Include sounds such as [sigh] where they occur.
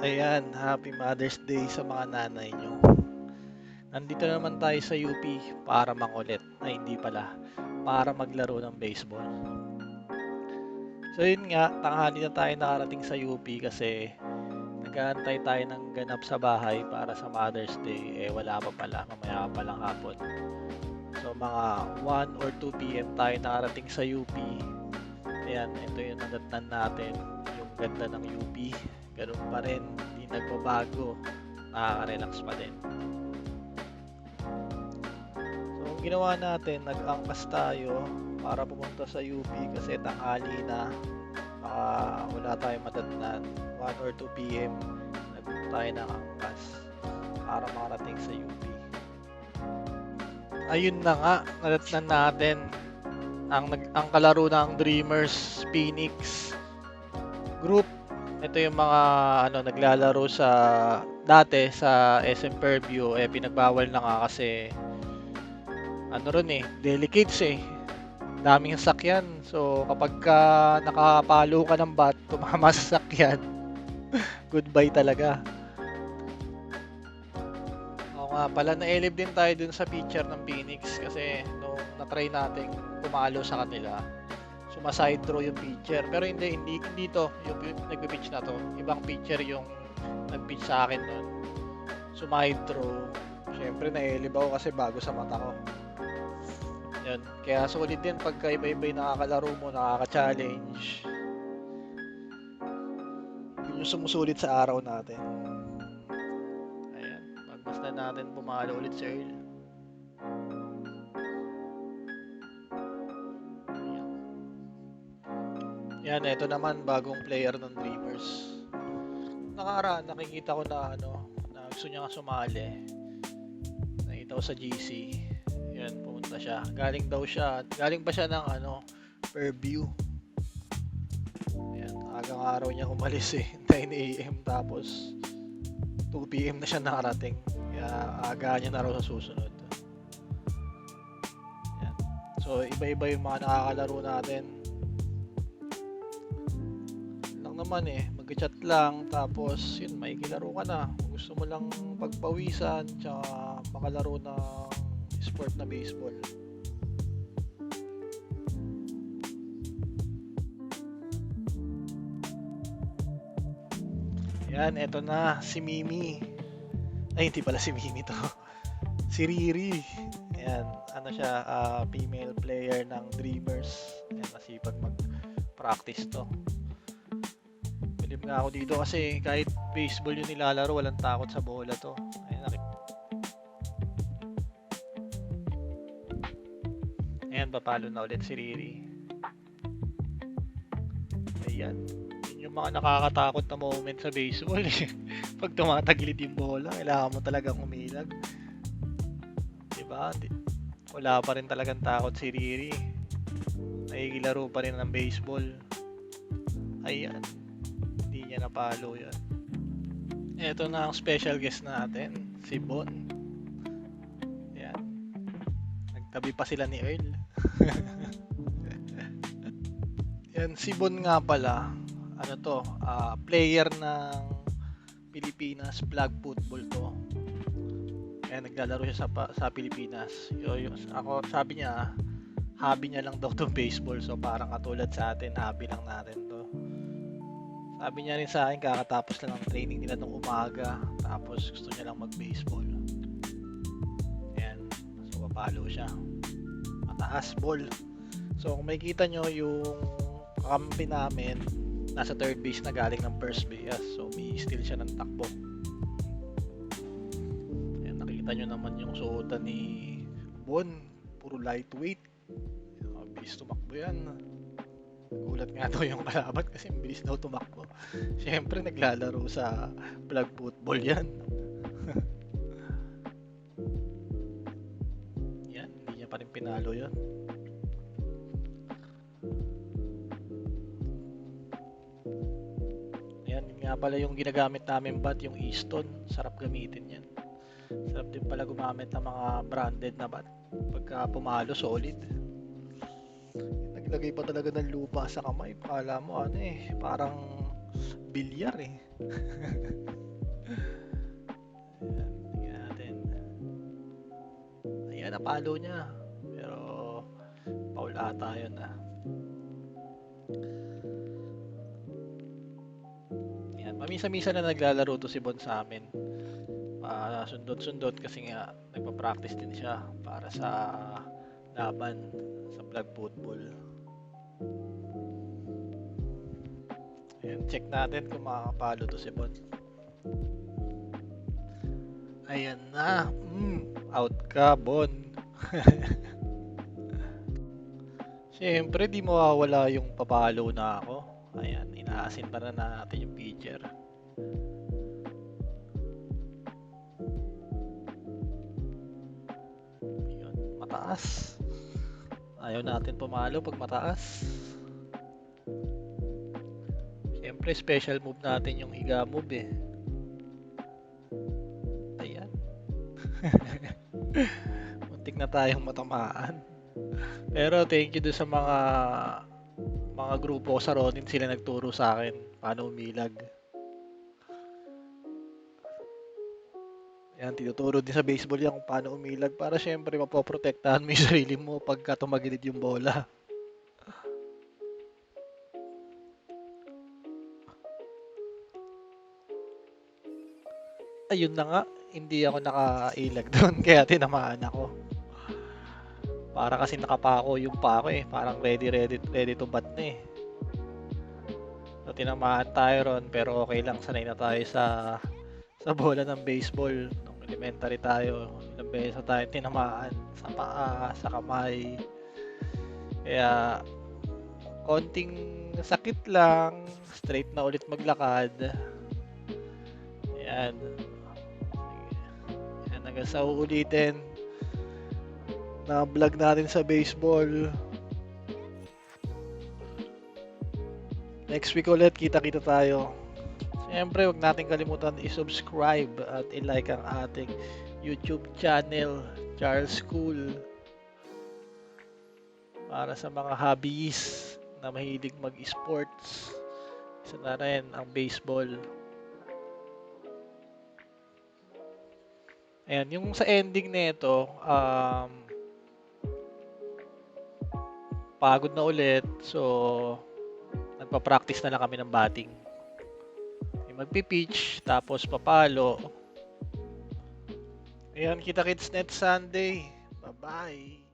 Ayan, happy Mother's Day sa mga nanay nyo. Nandito na naman tayo sa UP para mangulit. Ay, hindi pala. Para maglaro ng baseball. So yun nga, tanghali na tayo nakarating sa UP kasi nag-aantay tayo ng ganap sa bahay para sa Mother's Day. Eh, wala pa pala. Mamaya pa lang hapon. So mga 1 or 2 p.m. tayo nakarating sa UP. Ayan, ito yung nadatnan natin. Ganda ng UP. Ganun pa rin. Hindi nagbabago. Nakaka-relax pa din. So, ang ginawa natin, nag-angkas tayo para pumunta sa UP kasi tanghali na. Baka wala tayong madatnan. 1 or 2 p.m. Nagpunta tayo ng angkas para makarating sa UP. Ayun na nga, nadatnan natin ang ang kalaro ng Dreamers Phoenix group. Ito yung mga ano naglalaro sa dati sa SM Fairview eh pinagbawal na nga kasi ano ron eh, delicates eh. Daming sakyan. So kapag ka nakapalo ka ng bat, [laughs] tumama sa sakyan. [laughs] Goodbye talaga. Oo nga pala, naelib din tayo dun sa picture ng Phoenix kasi nung na-try natin pumalo sa kanila, sumaside throw yung pitcher. Pero hindi, hindi, hindi to, yung, yung nagbe-pitch na to. Ibang pitcher yung nag-pitch sa akin nun. Sumide throw. Siyempre, naelib ako kasi bago sa mata ko. Yun. Kaya solid din pagka iba-iba yung nakakalaro mo, nakaka-challenge. Yun yung sumusulit sa araw natin. Ayan. Na natin pumalo ulit si Earl. Yan, ito naman bagong player ng Dreamers. Nakaraan, nakikita ko na ano, na gusto niya sumali. Nakita ko sa GC. Yan, pumunta siya. Galing daw siya, galing pa siya ng ano, Fairview. Yan, agang araw niya umalis eh, [laughs] 9 a.m. tapos 2 p.m. na siya nakarating. Kaya aga niya na raw sa susunod. Yan. So, iba-iba yung mga nakakalaro natin. Naman eh, mag-chat lang, tapos yun, may kilaro ka na. Gusto mo lang pagpawisan, tsaka makalaro ng sport na baseball. Yan, eto na, si Mimi. Ay, hindi pala si Mimi to. [laughs] si Riri. Ayan, ano siya, ah, female player ng Dreamers. Ayan, masipag mag-practice to. Bilib nga ako dito kasi kahit baseball yung nilalaro, walang takot sa bola to. Ayan, Ayan, papalo na ulit si Riri. Ayan. Yun yung mga nakakatakot na moment sa baseball. [laughs] Pag tumataglit yung bola, kailangan mo talagang umilag. Diba? Di- Wala pa rin talagang takot si Riri. Nakikilaro pa rin ng baseball. Ayan. Hindi niya napalo yan. Ito na ang special guest natin, si Bon. Ayan. Nagtabi pa sila ni Earl. [laughs] Yan, si Bon nga pala, ano to, ah, player ng Pilipinas flag football to. Kaya naglalaro siya sa, sa Pilipinas. Yo, ako, sabi niya, hobby niya lang daw tong baseball. So parang katulad sa atin, hobby lang natin to. Sabi niya rin sa akin, kakatapos lang ng training nila nung umaga. Tapos gusto niya lang mag-baseball. Ayan. So papalo siya. Mataas ball. So kung makikita nyo yung kakampi namin, nasa third base na galing ng first base. So may steal siya ng takbo. Ayan, nakita nyo naman yung suotan ni Bon. Puro lightweight. Ang bilis tumakbo yan. Gulat nga daw yung kalaban kasi bilis daw tumakbo. Siyempre naglalaro sa flag football yan. [laughs] yan, hindi niya pa rin pinalo yan. Yan, yun nga pala yung ginagamit namin bat, yung Easton. Sarap gamitin yan. Sarap din pala gumamit ng mga branded na bat. Pagka pumalo, solid. Naglagay pa talaga ng lupa sa kamay. Kala mo ano eh, parang bilyar eh. Ayan, [laughs] tingnan natin. Ayan, napalo niya. Pero, foul ata yun ah. Yan, mamisa-misa na naglalaro to si Bon sa amin. Ah, sundot-sundot kasi nga nagpa-practice din siya para sa laban sa flag football. Check natin kung makakapalo to si Bon. Ayan na. Mm, out ka, Bon. [laughs] Siyempre, di mawawala yung papalo na ako. Ayan, inaasin pa na natin yung picture. Yun, mataas. Ayaw natin pumalo pag mataas. Siyempre, special move natin yung higa move eh. Ayan. [laughs] Muntik na tayong matamaan. Pero thank you do sa mga mga grupo sa Ronin sila nagturo sa akin paano umilag. Yan, tinuturo din sa baseball yan kung paano umilag para syempre mapoprotektahan mo yung sarili mo pagka tumagilid yung bola. Ayun na nga, hindi ako nakailag doon [laughs] kaya tinamaan ako. Para kasi nakapako yung pako eh. Parang ready, ready, ready to bat na eh. So, tinamaan tayo ron pero okay lang. Sanay na tayo sa sa bola ng baseball. Nung elementary tayo, ilang beses na tayo tinamaan sa paa, sa kamay. Kaya, konting sakit lang. Straight na ulit maglakad. Ayan, hanggang sa uulitin na vlog natin sa baseball. Next week ulit, kita-kita tayo. Siyempre, huwag natin kalimutan i-subscribe at i-like ang ating YouTube channel, Charles School. Para sa mga hobbies na mahilig mag-sports. Isa na rin ang baseball. Ayan, yung sa ending nito, um, pagod na ulit. So, nagpa-practice na lang kami ng batting. Yung magpi-pitch, tapos papalo. Ayan, kita-kits next Sunday. Bye-bye.